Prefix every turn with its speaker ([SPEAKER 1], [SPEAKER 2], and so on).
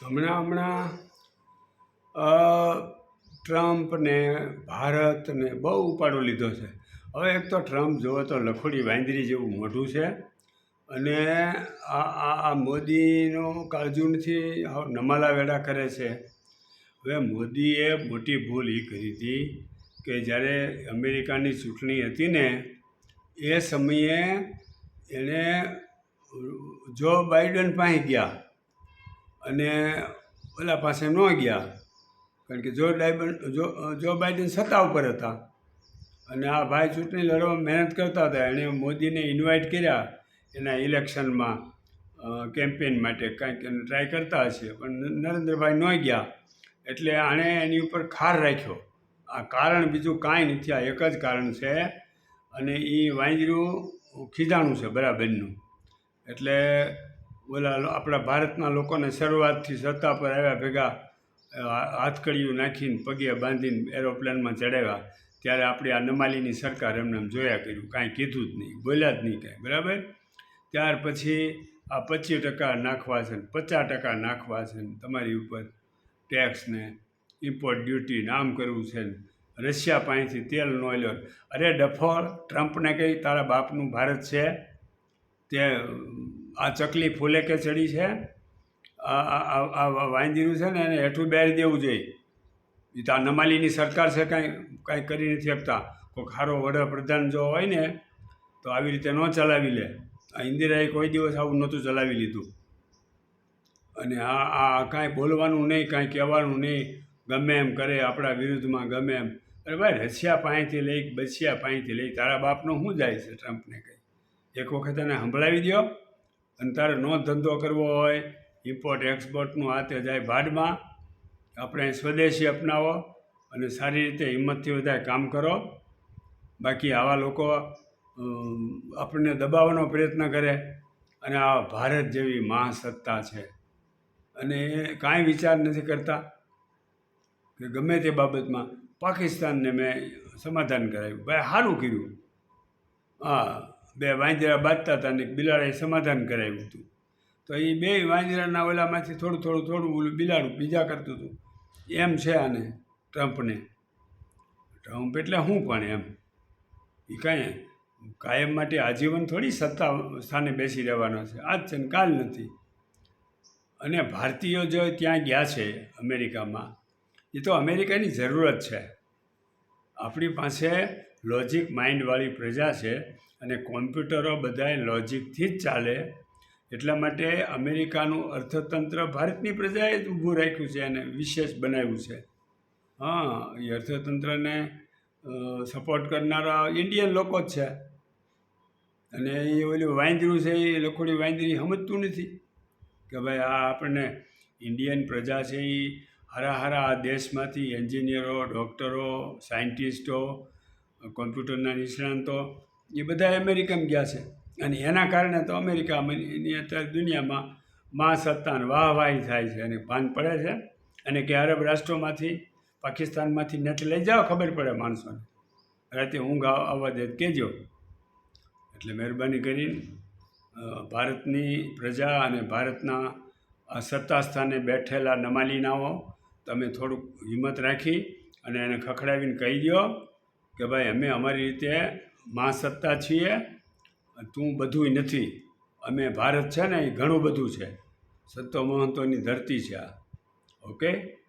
[SPEAKER 1] હમણાં હમણાં ટ્રમ્પને ટ્રમ્પ ને ભારત ને બહુ ઉપાડો લીધો છે. હવે એક તો ટ્રમ્પ જુઓ તો લખોડી વાંદરી જેવું મોઢું છે અને આ આ આ મોદીનો કાળજુનથી નમાલા વેડા કરે છે. હવે મોદીએ મોટી ભૂલ એ કરી હતી કે જ્યારે અમેરિકાની ચૂંટણી હતી ને, એ સમયે એણે જો બાઇડન પાસે ગયા અને ઓલા પાસે ન ગયા. કારણ કે જો ડાયબન જો જો બાઇડન સત્તા ઉપર હતા. અને આ ભાઈ ચૂંટણી લડવા મહેનત કરતા હતા. એણે મોદીને ઇન્વાઇટ કર્યા એના ઇલેક્શનમાં કેમ્પેન માટે. કંઈક ટ્રાય કરતા હશે. પણ નરેન્દ્રભાઈ ન ગયા. એટલે આણે એની ઉપર ખાર રાખ્યો. આ કારણ બીજું કાંઈ નથી. આ એક જ કારણ છે. અને એ વાંજરું ખીજાણું છે બરાબરનું. એટલે ઓલા આપણા ભારતના લોકોને શરૂઆતથી સત્તા પર આવ્યા ભેગા હાથકડીયું નાખીને પગે બાંધીને એરોપ્લેનમાં ચડાવ્યા. ત્યારે આપણી આ નમાલીની સરકાર એમને એમ જોયા કર્યું, કાંઈ કીધું જ નહીં, બોલ્યા જ નહીં કાંઈ, બરાબર? ત્યાર પછી આ પચીસ ટકા નાખવા છે ને, પચાસ ટકા નાખવા છે ને, તમારી ઉપર ટેક્સ ને ઇમ્પોર્ટ ડ્યુટી નામ કરવું છે ને, રશિયા પાસેથી તેલ નો લ્યો અરે ડફોળ, ટ્રમ્પને કહી, તારા બાપનું ભારત છે, તે આ ચકલી ફૂલે કે ચડી છે? આ આ- આ છે ને એને હેઠું બેરી દેવું જોઈએ. તો આ નમાલીની સરકાર છે, કાંઈ કાંઈ કરી નથી શકતા. કોઈ ખારો વડાપ્રધાન જો હોય ને, તો આવી રીતે ન ચલાવી લે. આ ઇન્દિરાએ કોઈ દિવસ આવું નહોતું ચલાવી લીધું. અને આ આ કાંઈ બોલવાનું નહીં, કાંઈ કહેવાનું નહીં. ગમે એમ કરે, આપણા વિરુદ્ધમાં ગમે એમ. અરે ભાઈ, રશિયા પાસેથી લઈ, બસિયા પાસેથી લઈ, તારા બાપનો શું જાય છે ટ્રમ્પને કંઈ? એક વખત એને સંભળાવી દો અને તારે નો ધંધો કરવો હોય ઇમ્પોર્ટ એક્સપોર્ટનું હાથે જાય ભાડમાં, આપણે સ્વદેશી અપનાવો અને સારી રીતે હિંમતથી વધારે કામ કરો. બાકી આવા લોકો આપણને દબાવવાનો પ્રયત્ન કરે અને આ ભારત જેવી મહાસત્તા છે. અને એ કાંઈ વિચાર નથી કરતા કે ગમે તે બાબતમાં પાકિસ્તાનને મેં સમાધાન કરાવ્યું. ભાઈ સારું કર્યું. હા. બે વાંજરા બાંધતા હતા ને બિલાડાએ સમાધાન કરાવ્યું હતું. તો એ બે વાંજરાના ઓલામાંથી થોડું થોડું થોડું ઓલું બિલાડું બીજા કરતું હતું. એમ છે આને ટ્રમ્પને. ટ્રમ્પ એટલે શું પણ એમ. એ કાંઈ કાયમ માટે આજીવન થોડી સત્તા સ્થાને બેસી રહેવાનો છે. આજ છે ને કાલ નથી. અને ભારતીયો જો ત્યાં ગયા છે અમેરિકામાં, એ તો અમેરિકાની જરૂરત છે. આપણી પાસે લોજિક માઇન્ડવાળી પ્રજા છે અને કોમ્પ્યુટરો બધાય લોજિકથી જ ચાલે. એટલા માટે અમેરિકાનું અર્થતંત્ર ભારતની પ્રજાએ જ ઊભું રાખ્યું છે અને વિશેષ બનાવ્યું છે. હા, એ અર્થતંત્રને સપોર્ટ કરનારા ઇન્ડિયન લોકો જ છે. અને એ ઓલું વાંદરું છે, એ લખોડી વાંદરી સમજતું નથી કે ભાઈ આ આપણને ઇન્ડિયન પ્રજા છે, એ હરા હરા દેશમાંથી એન્જિનિયરો ડૉક્ટરો સાયન્ટિસ્ટો કોમ્પ્યુટરના નિષ્ણાંતો, એ બધા અમેરિકામાં ગયા છે. અને એના કારણે તો અમેરિકાની અત્યારે દુનિયામાં મહાસત્તા અને વાહવાહી થાય છે અને ભાન પડે છે. અને કે અરબ રાષ્ટ્રોમાંથી, પાકિસ્તાનમાંથી નેટ લઈ જાઓ, ખબર પડે માણસોને. રાતે ઊંઘ આવ- આવવા દે કહેજો. એટલે મહેરબાની કરીને ભારતની પ્રજા અને ભારતના સત્તા સ્થાને બેઠેલા નમાલીનાઓ તમે થોડુંક હિંમત રાખી અને એને ખખડાવીને કહી દો કે ભાઈ અમે અમારી રીતે મહાસત્તા છીએ, તું બધુંય નથી. અમે ભારત છે ને એ ઘણું બધું છે. સત્તો મહંતોની ધરતી છે આ. ઓકે?